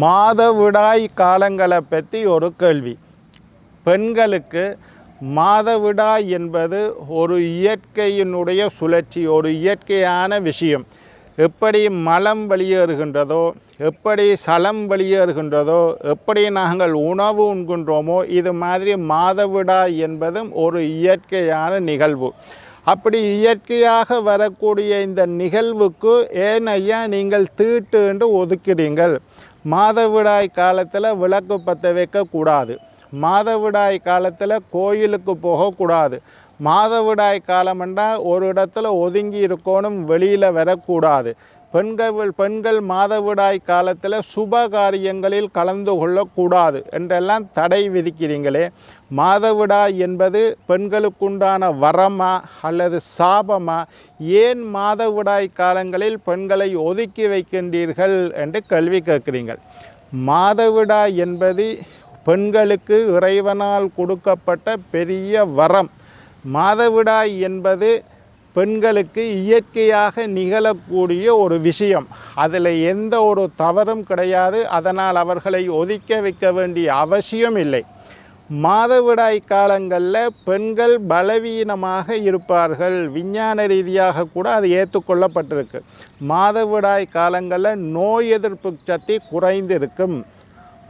மாதவிடாய் காலங்களை பற்றி ஒரு கேள்வி. பெண்களுக்கு மாதவிடாய் என்பது ஒரு இயற்கையினுடைய சுழற்சி ஒரு இயற்கையான விஷயம். எப்படி மலம் வெளியேறுகின்றதோ எப்படி சலம் வெளியேறுகின்றதோ எப்படி நாங்கள் உணவு உண்கின்றோமோ இது மாதிரி மாதவிடாய் என்பதும் ஒரு இயற்கையான நிகழ்வு. அப்படி இயற்கையாக வரக்கூடிய இந்த நிகழ்வுக்கு ஏன் ஐயா நீங்கள் தீட்டு என்று ஒதுக்கிறீங்கள் மாதவிடாய் காலத்தில் விளக்கு பற்ற வைக்கக்கூடாது. மாதவிடாய் காலத்தில் கோயிலுக்கு போகக்கூடாது. மாதவிடாய் காலம்னா ஒரு இடத்துல ஒதுங்கி இருக்கணும் வெளியில் வரக்கூடாது. பெண்கள் பெண்கள் மாதவிடாய் காலத்தில் சுப காரியங்களில் கலந்து கொள்ளக்கூடாது என்றெல்லாம் தடை விதிக்கிறீங்களே. மாதவிடாய் என்பது பெண்களுக்குண்டான வரமா அல்லது சாபமா? ஏன் மாதவிடாய் காலங்களில் பெண்களை ஒதுக்கி வைக்கின்றீர்கள் என்று கேள்வி கேட்கிறீங்கள் மாதவிடாய் என்பது பெண்களுக்கு இறைவனால் கொடுக்கப்பட்ட பெரிய வரம். மாதவிடாய் என்பது பெண்களுக்கு இயற்கையாக நிகழக்கூடிய ஒரு விஷயம். அதில் எந்த ஒரு தவறும் கிடையாது. அதனால் அவர்களை ஒதுக்க வைக்க வேண்டிய அவசியம் இல்லை. மாதவிடாய் காலங்களில் பெண்கள் பலவீனமாக இருப்பார்கள். விஞ்ஞான ரீதியாக கூட அது ஏற்றுக்கொள்ளப்பட்டிருக்கு. மாதவிடாய் காலங்களில் நோய் எதிர்ப்பு சக்தி குறைந்திருக்கும்.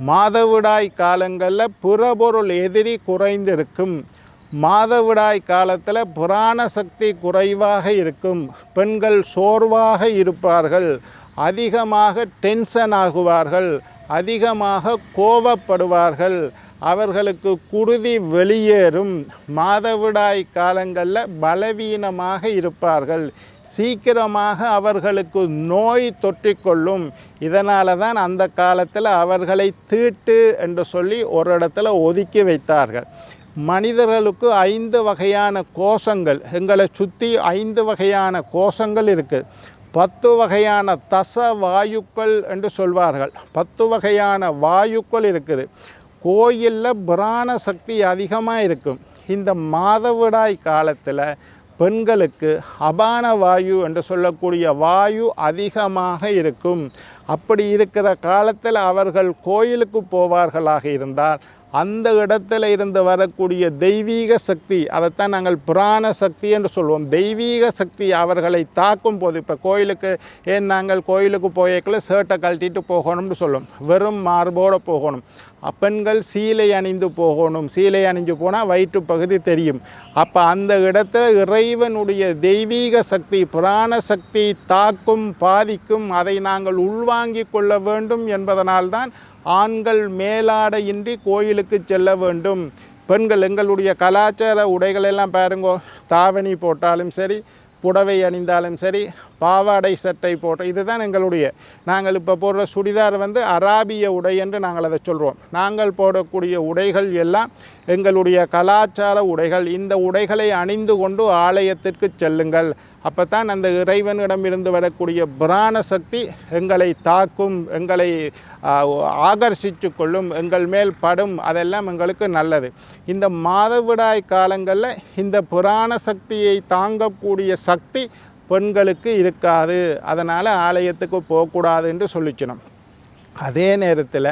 மாதவிடாய் காலங்களில் புறபொருள் எதிரி குறைந்திருக்கும். மாதவிடாய் காலத்தில் புராண சக்தி குறைவாக இருக்கும். பெண்கள் சோர்வாக இருப்பார்கள். அதிகமாக டென்ஷன் ஆகுவார்கள். அதிகமாக கோபப்படுவார்கள் அவர்களுக்கு குருதி வெளியேறும். மாதவிடாய் காலங்களில் பலவீனமாக இருப்பார்கள். சீக்கிரமாக அவர்களுக்கு நோய் தொற்றிக்கொள்ளும். இதனால தான் அந்த காலத்தில் அவர்களை தீட்டு என்று சொல்லி ஒரு இடத்துல ஒதுக்கி வைத்தார்கள். மனிதர்களுக்கு ஐந்து வகையான கோஷங்கள் எங்களை சுற்றி ஐந்து வகையான கோஷங்கள் இருக்குது பத்து வகையான தச வாயுக்கள் என்று சொல்வார்கள். பத்து வகையான வாயுக்கள் இருக்குது. கோயிலில் பிராண சக்தி அதிகமாக இருக்கும். இந்த மாதவிடாய் காலத்தில் பெண்களுக்கு அபான வாயு என்று சொல்லக்கூடிய வாயு அதிகமாக இருக்கும். அப்படி இருக்கிற காலத்தில் அவர்கள் கோயிலுக்கு போவார்களாக இருந்தால் அந்த இடத்துல இருந்து வரக்கூடிய தெய்வீக சக்தி அதைத்தான் நாங்கள் புராண சக்தி என்று சொல்லுவோம் தெய்வீக சக்தி அவர்களை தாக்கும் போது இப்போ கோயிலுக்கு ஏன் நாங்கள் கோயிலுக்கு போயக்கில் சேட்டை கழட்டிட்டு போகணும்னு சொல்லுவோம் வெறும் மார்போடு போகணும். பெண்கள் சீலை அணிந்து போகணும். சீலை அணிஞ்சு போனால் வயிற்று பகுதி தெரியும். அப்போ அந்த இடத்துல இறைவனுடைய தெய்வீக சக்தி புராண சக்தி தாக்கும் பாதிக்கும் அதை நாங்கள் உள்வாங்கிக் கொள்ள வேண்டும் என்பதனால்தான் ஆண்கள் மேலாடையின்றி கோயிலுக்கு செல்ல வேண்டும். பெண்கள் எங்களுடைய கலாச்சார உடைகளெல்லாம் பாருங்கோ தாவணி போட்டாலும் சரி புடவை அணிந்தாலும் சரி பாவாடை சட்டை போட்ட இதுதான் எங்களுடைய. நாங்கள் இப்போ போடுற சுடிதார் வந்து அராபிய உடை என்று நாங்கள் அதை சொல்கிறோம் நாங்கள் போடக்கூடிய உடைகள் எல்லாம் எங்களுடைய கலாச்சார உடைகள். இந்த உடைகளை அணிந்து கொண்டு ஆலயத்திற்கு செல்லுங்கள். அப்போ தான் அந்த இறைவனிடமிருந்து வரக்கூடிய பிராண சக்தி எங்களை தாக்கும் எங்களை ஆகர்ஷித்து கொள்ளும் எங்கள் மேல் படும். அதெல்லாம் எங்களுக்கு நல்லது. இந்த மாதவிடாய் காலங்களில் இந்த புராண சக்தியை தாங்கக்கூடிய சக்தி பெண்களுக்கு இருக்காது. அதனால் ஆலயத்துக்கு போகக்கூடாது என்று சொல்லிச்சினோம். அதே நேரத்தில்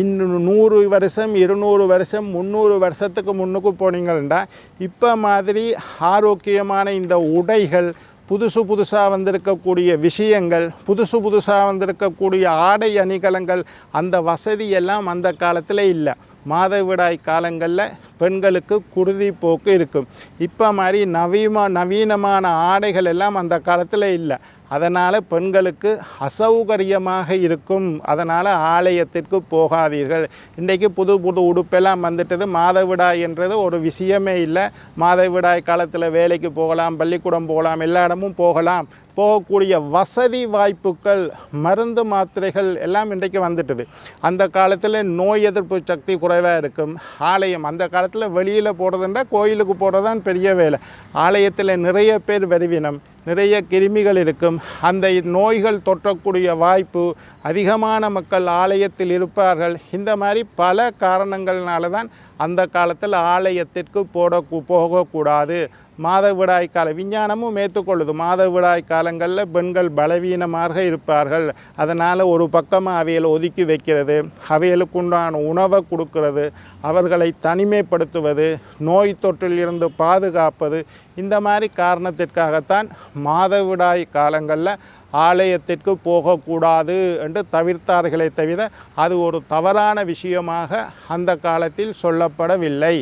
இன்னும் நூறு வருஷம் இருநூறு வருஷம் முந்நூறு வருஷத்துக்கு முன்னுக்கு போனீங்கன்னா இப்போ மாதிரி ஆரோக்கியமான இந்த உடைகள் புதுசு புதுசாக வந்திருக்கக்கூடிய விஷயங்கள் புதுசு புதுசாக வந்திருக்கக்கூடிய ஆடை அணிகலங்கள் அந்த வசதி எல்லாம் அந்த காலத்தில் இல்லை. மாதவிடாய் காலங்களில் பெண்களுக்கு குருதி போக்கு இருக்கும். இப்போ மாதிரி நவீன நவீனமான ஆடைகள் எல்லாம் அந்த காலத்தில் இல்லை. அதனால் பெண்களுக்கு அசௌகரியமாக இருக்கும். அதனால் ஆலயத்திற்கு போகாதீர்கள். இன்றைக்கு புது புது உடுப்பெல்லாம் வந்துட்டது. மாதவிடாய் என்றது ஒரு விஷயமே இல்லை. மாதவிடாய் காலத்தில் வேலைக்கு போகலாம் பள்ளிக்கூடம் போகலாம் எல்லா இடமும் போகலாம். போகக்கூடிய வசதி வாய்ப்புகள் மருந்து மாத்திரைகள் எல்லாம் இன்றைக்கு வந்துட்டுது. அந்த காலத்தில் நோய் எதிர்ப்பு சக்தி குறைவாக இருக்கும். ஆலயம் அந்த காலத்தில் வெளியில் போகிறதுண்டா கோயிலுக்கு போகிறது தான் பெரிய வேலை. ஆலயத்தில் நிறைய பேர் வருவினம். நிறைய கிருமிகள் இருக்கும். அந்த நோய்கள் தொற்றக்கூடிய வாய்ப்பு அதிகமான மக்கள் ஆலயத்தில் இருப்பார்கள். இந்த மாதிரி பல காரணங்கள்னால தான் அந்த காலத்தில் ஆலயத்திற்கு போட போகக்கூடாது. மாதவிடாய் கால விஞ்ஞானமும் ஏற்றுக்கொள்ளுது மாதவிடாய் காலங்களில் பெண்கள் பலவீனமாக இருப்பார்கள். அதனால் ஒரு பக்கமாக அவையில் ஒதுக்கி வைக்கிறது அவைகளுக்கு உண்டான உணவை கொடுக்கிறது அவர்களை தனிமைப்படுத்துவது நோய் தொற்றிலிருந்து பாதுகாப்பது இந்த மாதிரி காரணத்திற்காகத்தான் மாதவிடாய் காலங்களில் ஆலயத்திற்கு போகக்கூடாது என்று தவிர்த்தார்களே தவிர அது ஒரு தவறான விஷயமாக அந்த காலத்தில் சொல்லப்படவில்லை.